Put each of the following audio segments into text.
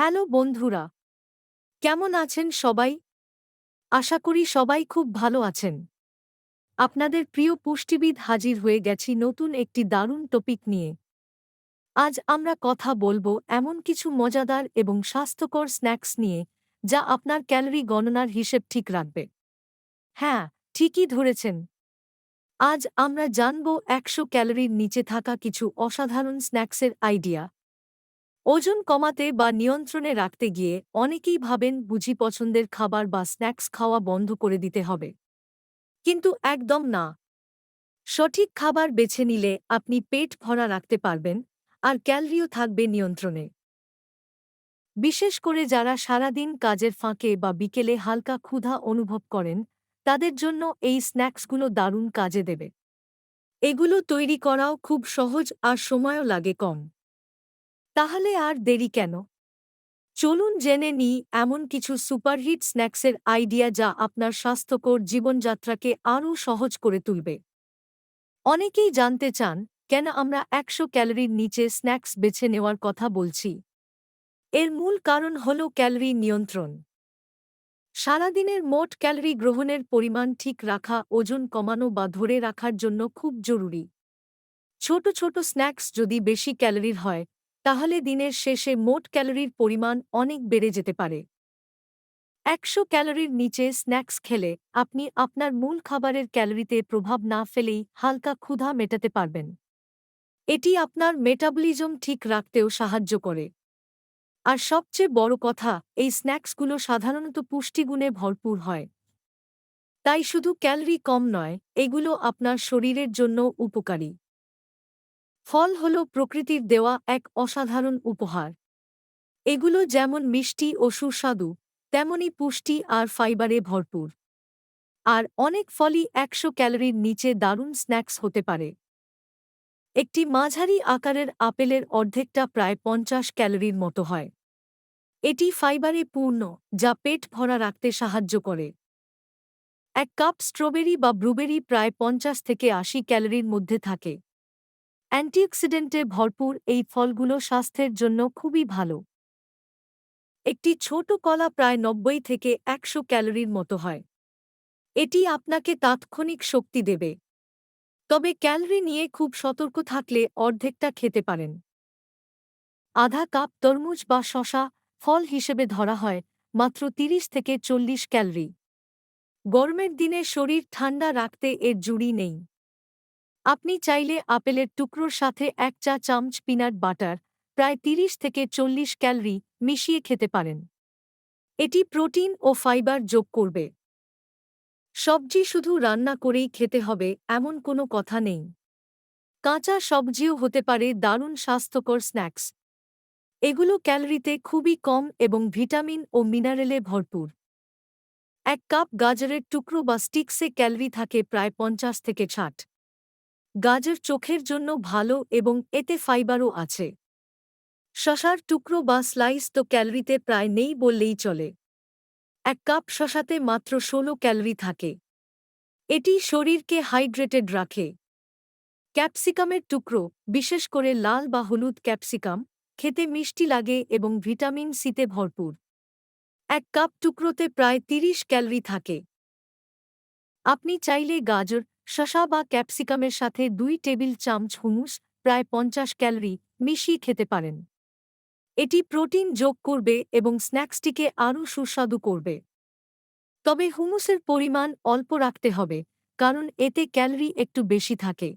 Hello বন্ধুরা, কেমন আছেন সবাই? আশা করি সবাই খুব ভালো আছেন। আপনাদের প্রিয় পুষ্টিবিদ হাজির হয়ে গেছি নতুন একটি দারুণ টপিক নিয়ে। আজ আমরা কথা বলব এমন কিছু মজাদার এবং স্বাস্থ্যকর স্ন্যাক্স নিয়ে, যা আপনার ক্যালোরি গণনার হিসেব ঠিক রাখবে। হ্যাঁ ঠিকই ধরেছেন। আজ আমরা জানব একশো ক্যালোরির নিচে থাকা কিছু অসাধারণ স্ন্যাক্সের আইডিয়া। ওজন কমাতে বা নিয়ন্ত্রণে রাখতে গিয়ে অনেকেই ভাবেন বুঝি পছন্দের খাবার বা স্ন্যাক্স খাওয়া বন্ধ করে দিতে হবে। কিন্তু একদম না। সঠিক খাবার বেছে নিলে আপনি পেট ভরা রাখতে পারবেন আর ক্যালরিও থাকবে নিয়ন্ত্রণে। বিশেষ করে যারা সারাদিন কাজের ফাঁকে বা বিকেলে হালকা ক্ষুধা অনুভব করেন, তাদের জন্য এই স্ন্যাক্সগুলো দারুণ কাজে দেবে। এগুলো তৈরি করাও খুব সহজ আর সময়ও লাগে কম। তাহলে আর দেরি কেন? চলুন জেনে নিই এমন কিছু সুপারহিট স্ন্যাক্সের আইডিয়া যা আপনার স্বাস্থ্যকর জীবনযাত্রাকে আরও সহজ করে তুলবে। অনেকেই জানতে চান, কেন আমরা একশো ক্যালোরির নিচে স্ন্যাক্স বেছে নেওয়ার কথা বলছি? এর মূল কারণ হল ক্যালোরি নিয়ন্ত্রণ। সারাদিনের মোট ক্যালোরি গ্রহণের পরিমাণ ঠিক রাখা, ওজন কমানো বা ধরে রাখার জন্য খুব জরুরি। ছোট ছোট স্ন্যাক্স যদি বেশি ক্যালোরির হয় তাহলে দিনের শেষে মোট ক্যালোরির পরিমাণ অনেক বেড়ে যেতে পারে। একশো ক্যালোরির নিচে স্ন্যাক্স খেলে আপনি আপনার মূল খাবারের ক্যালোরিতে প্রভাব না ফেলেই হালকা ক্ষুধা মেটাতে পারবেন। এটি আপনার মেটাবলিজম ঠিক রাখতেও সাহায্য করে। আর সবচেয়ে বড় কথা, এই স্ন্যাক্সগুলো সাধারণত পুষ্টিগুণে ভরপুর হয়। তাই শুধু ক্যালোরি কম নয়, এগুলো আপনার শরীরের জন্য উপকারী। ফল হল প্রকৃতির দেওয়া এক অসাধারণ উপহার। এগুলো যেমন মিষ্টি ও সুস্বাদু, তেমনি পুষ্টি আর ফাইবারে ভরপুর। আর অনেক ফলই একশো ক্যালোরির নিচে দারুণ স্ন্যাক্স হতে পারে। একটি মাঝারি আকারের আপেলের অর্ধেকটা প্রায় পঞ্চাশ ক্যালোরির মতো হয়। এটি ফাইবারে পূর্ণ, যা পেট ভরা রাখতে সাহায্য করে। এক কাপ স্ট্রবেরি বা ব্লুবেরি প্রায় পঞ্চাশ থেকে আশি ক্যালোরির মধ্যে থাকে। অ্যান্টিঅক্সিডেন্টে ভরপুর এই ফলগুলো স্বাস্থ্যের জন্য খুবই ভালো। একটি ছোট কলা প্রায় নব্বই থেকে একশো ক্যালোরির মতো হয়। এটি আপনাকে তাৎক্ষণিক শক্তি দেবে। তবে ক্যালোরি নিয়ে খুব সতর্ক থাকলে অর্ধেকটা খেতে পারেন। আধা কাপ তরমুজ বা শশা ফল হিসেবে ধরা হয় মাত্র ৩০ থেকে চল্লিশ ক্যালোরি। গরমের দিনে শরীর ঠান্ডা রাখতে এর জুড়ি নেই। আপনি চাইলে আপেলের টুকরোর সাথে এক চা চামচ পিনাট বাটার, প্রায় ৩০ থেকে চল্লিশ ক্যালরি মিশিয়ে খেতে পারেন। এটি প্রোটিন ও ফাইবার যোগ করবে। সবজি শুধু রান্না করেই খেতে হবে, এমন কোনো কথা নেই। কাঁচা সবজিও হতে পারে দারুণ স্বাস্থ্যকর স্ন্যাক্স। এগুলো ক্যালোরিতে খুবই কম এবং ভিটামিন ও মিনারেলে ভরপুর। এক কাপ গাজরের টুকরো বা স্টিক্সে ক্যালোরি থাকে প্রায় পঞ্চাশ থেকে ষাট। গাজর চোখের জন্য ভালো এবং এতে ফাইবারও আছে। শশার টুকরো বা স্লাইস তো ক্যালরিতে প্রায় নেই বললেই চলে। এক কাপ শশাতে মাত্র ষোলো ক্যালরি থাকে। এটি শরীরকে হাইড্রেটেড রাখে। ক্যাপসিকামের টুকরো, বিশেষ করে লাল বা হলুদ ক্যাপসিকাম, খেতে মিষ্টি লাগে এবং ভিটামিন সিতে ভরপুর। এক কাপ টুকরোতে প্রায় তিরিশ ক্যালরি থাকে। আপনি চাইলে গাজর শশা বা ক্যাপসিকামের সাথে দুই টেবিল চামচ হুমুস, প্রায় পঞ্চাশ ক্যালোরি, মিশিয়ে খেতে পারেন। এটি প্রোটিন যোগ করবে এবং স্ন্যাক্সটিকে আরও সুস্বাদু করবে। তবে হুমুসের পরিমাণ অল্প রাখতে হবে, কারণ এতে ক্যালোরি একটু বেশি থাকে।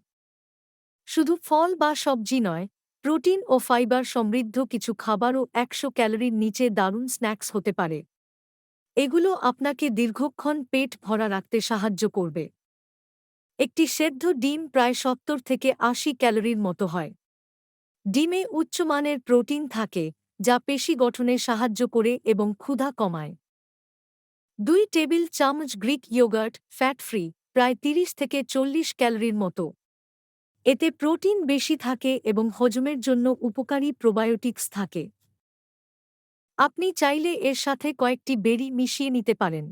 শুধু ফল বা সবজি নয়, প্রোটিন ও ফাইবার সমৃদ্ধ কিছু খাবারও একশো ক্যালোরির নিচে দারুণ স্ন্যাক্স হতে পারে। এগুলো আপনাকে দীর্ঘক্ষণ পেট ভরা রাখতে সাহায্য করবে। একটি সেদ্ধ ডিম প্রায় সত্তর থেকে আশি ক্যালোরির মতো হয়। ডিমে উচ্চমানের প্রোটিন থাকে, যা পেশি গঠনে সাহায্য করে এবং ক্ষুধা কমায়। দুই টেবিল চামচ গ্রিক ইয়োগার্ট ফ্যাট ফ্রি প্রায় তিরিশ থেকে চল্লিশ ক্যালোরির মতো। এতে প্রোটিন বেশি থাকে এবং হজমের জন্য উপকারী প্রোবায়োটিক্স থাকে। আপনি চাইলে এর সাথে কয়েকটি বেরি মিশিয়ে নিতে পারেন।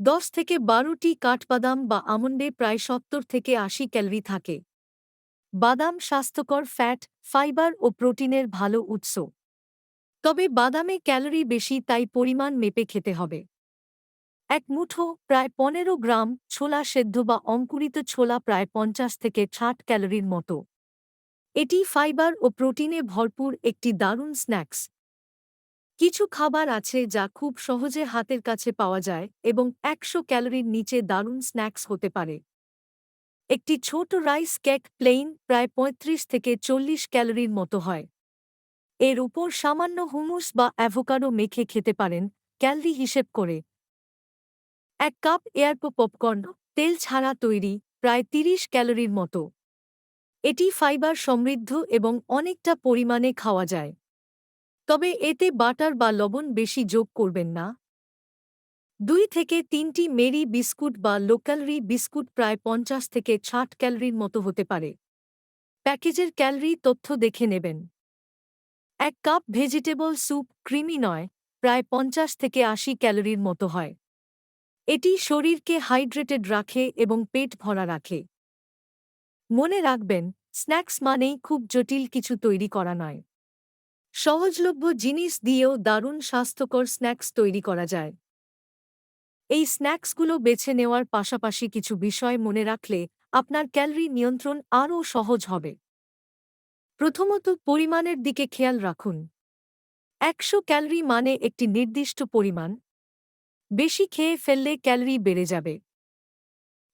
দশ থেকে বারোটি কাঠবাদাম বা আমন্ডে প্রায় সত্তর থেকে আশি ক্যালোরি থাকে। বাদাম স্বাস্থ্যকর ফ্যাট, ফাইবার ও প্রোটিনের ভালো উৎস। তবে বাদামে ক্যালোরি বেশি, তাই পরিমাণ মেপে খেতে হবে। এক মুঠো প্রায় পনেরো গ্রাম ছোলা সেদ্ধ বা অঙ্কুরিত ছোলা প্রায় পঞ্চাশ থেকে ষাট ক্যালোরির মতো। এটি ফাইবার ও প্রোটিনে ভরপুর একটি দারুণ স্ন্যাক্স। কিছু খাবার আছে যা খুব সহজে হাতের কাছে পাওয়া যায় এবং একশো ক্যালোরির নিচে দারুণ স্ন্যাক্স হতে পারে। একটি ছোট রাইস কেক প্লেইন প্রায় ৩৫ থেকে চল্লিশ ক্যালোরির মতো হয়। এর উপর সামান্য হুমুস বা অ্যাভোকাডো মেখে খেতে পারেন, ক্যালরি হিসেব করে। এক কাপ এয়ারপো পপকর্ন, তেল ছাড়া তৈরি, প্রায় ৩০ ক্যালোরির মতো। এটি ফাইবার সমৃদ্ধ এবং অনেকটা পরিমাণে খাওয়া যায়। তবে এতে বাটার বা লবণ বেশি যোগ করবেন না। দুই থেকে তিনটি মেরি বিস্কুট বা লোক্যালরি বিস্কুট প্রায় পঞ্চাশ থেকে ষাট ক্যালরির মতো হতে পারে। প্যাকেজের ক্যালোরি তথ্য দেখে নেবেন। এক কাপ ভেজিটেবল স্যুপ ক্রিমি নয়, প্রায় পঞ্চাশ থেকে আশি ক্যালোরির মতো হয়। এটি শরীরকে হাইড্রেটেড রাখে এবং পেট ভরা রাখে। মনে রাখবেন, স্ন্যাক্স মানেই খুব জটিল কিছু তৈরি করা নয়। সহজলভ্য জিনিস দিয়েও দারুণ স্বাস্থ্যকর স্ন্যাক্স তৈরি করা যায়। এই স্ন্যাক্সগুলো বেছে নেওয়ার পাশাপাশি কিছু বিষয় মনে রাখলে আপনার ক্যালোরি নিয়ন্ত্রণ আরও সহজ হবে। প্রথমত পরিমাণের দিকে খেয়াল রাখুন। একশো ক্যালোরি মানে একটি নির্দিষ্ট পরিমাণ। বেশি খেয়ে ফেললে ক্যালোরি বেড়ে যাবে।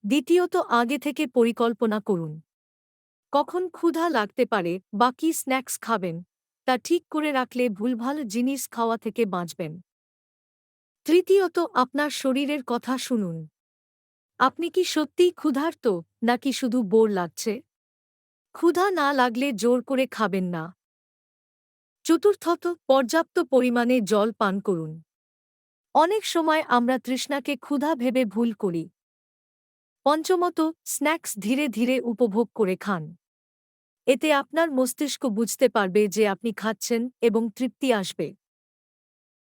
দ্বিতীয়ত আগে থেকে পরিকল্পনা করুন। কখন ক্ষুধা লাগতে পারে বা কী স্ন্যাক্স খাবেন? তা ঠিক করে রাখলে ভুলভাল জিনিস খাওয়া থেকে বাঁচবেন। তৃতীয়ত, আপনার শরীরের কথা শুনুন। আপনি কি সত্যিই ক্ষুধার্ত, নাকি শুধু বোর লাগছে? ক্ষুধা না লাগলে জোর করে খাবেন না। চতুর্থত, পর্যাপ্ত পরিমাণে জল পান করুন। অনেক সময় আমরা তৃষ্ণাকে ক্ষুধা ভেবে ভুল করি। পঞ্চমত, স্ন্যাক্স ধীরে ধীরে উপভোগ করে খান। এতে আপনার মস্তিষ্ক বুঝতে পারবে যে আপনি খাচ্ছেন এবং তৃপ্তি আসবে।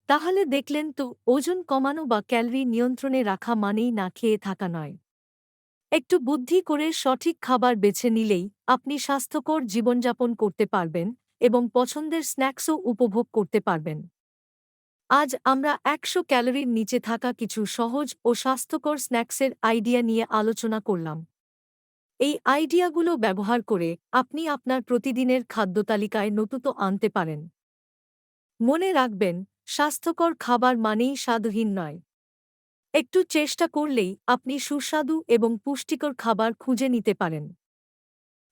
তাহলে দেখলেন তো, ওজন কমানো বা ক্যালোরি নিয়ন্ত্রণে রাখা মানেই না খেয়ে থাকা নয়। একটু বুদ্ধি করে সঠিক খাবার বেছে নিলেই আপনি স্বাস্থ্যকর জীবনযাপন করতে পারবেন এবং পছন্দের স্ন্যাক্সও উপভোগ করতে পারবেন। আজ আমরা একশো ক্যালোরির নিচে থাকা কিছু সহজ ও স্বাস্থ্যকর স্ন্যাক্সের আইডিয়া নিয়ে আলোচনা করলাম। এই আইডিয়াগুলো ব্যবহার করে আপনি আপনার প্রতিদিনের খাদ্যতালিকায় নতুত আনতে পারেন। মনে রাখবেন, স্বাস্থ্যকর খাবার মানেই স্বাদহীন নয়। একটু চেষ্টা করলেই আপনি সুস্বাদু এবং পুষ্টিকর খাবার খুঁজে নিতে পারেন।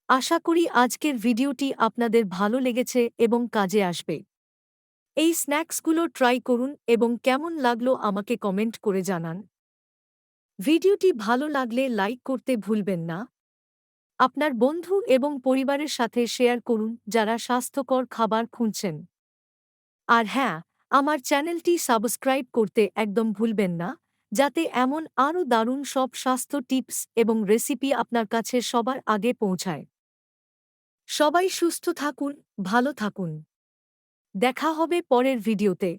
আশা করি আজকের ভিডিওটি আপনাদের ভালো লেগেছে এবং কাজে আসবে। এই স্ন্যাক্সগুলো ট্রাই করুন এবং কেমন লাগল আমাকে কমেন্ট করে জানান। ভিডিওটি ভালো লাগলে লাইক করতে ভুলবেন না। আপনার বন্ধু এবং পরিবারের সাথে শেয়ার করুন যারা স্বাস্থ্যকর খাবার খুঁজছেন। আর হ্যাঁ আমার চ্যানেলটি সাবস্ক্রাইব করতে একদম ভুলবেন না, যাতে এমন আরও দারুণ সব স্বাস্থ্য টিপস এবং রেসিপি আপনার কাছে সবার আগে পৌঁছায়। সবাই সুস্থ থাকুন, ভালো থাকুন। দেখা হবে পরের ভিডিওতে।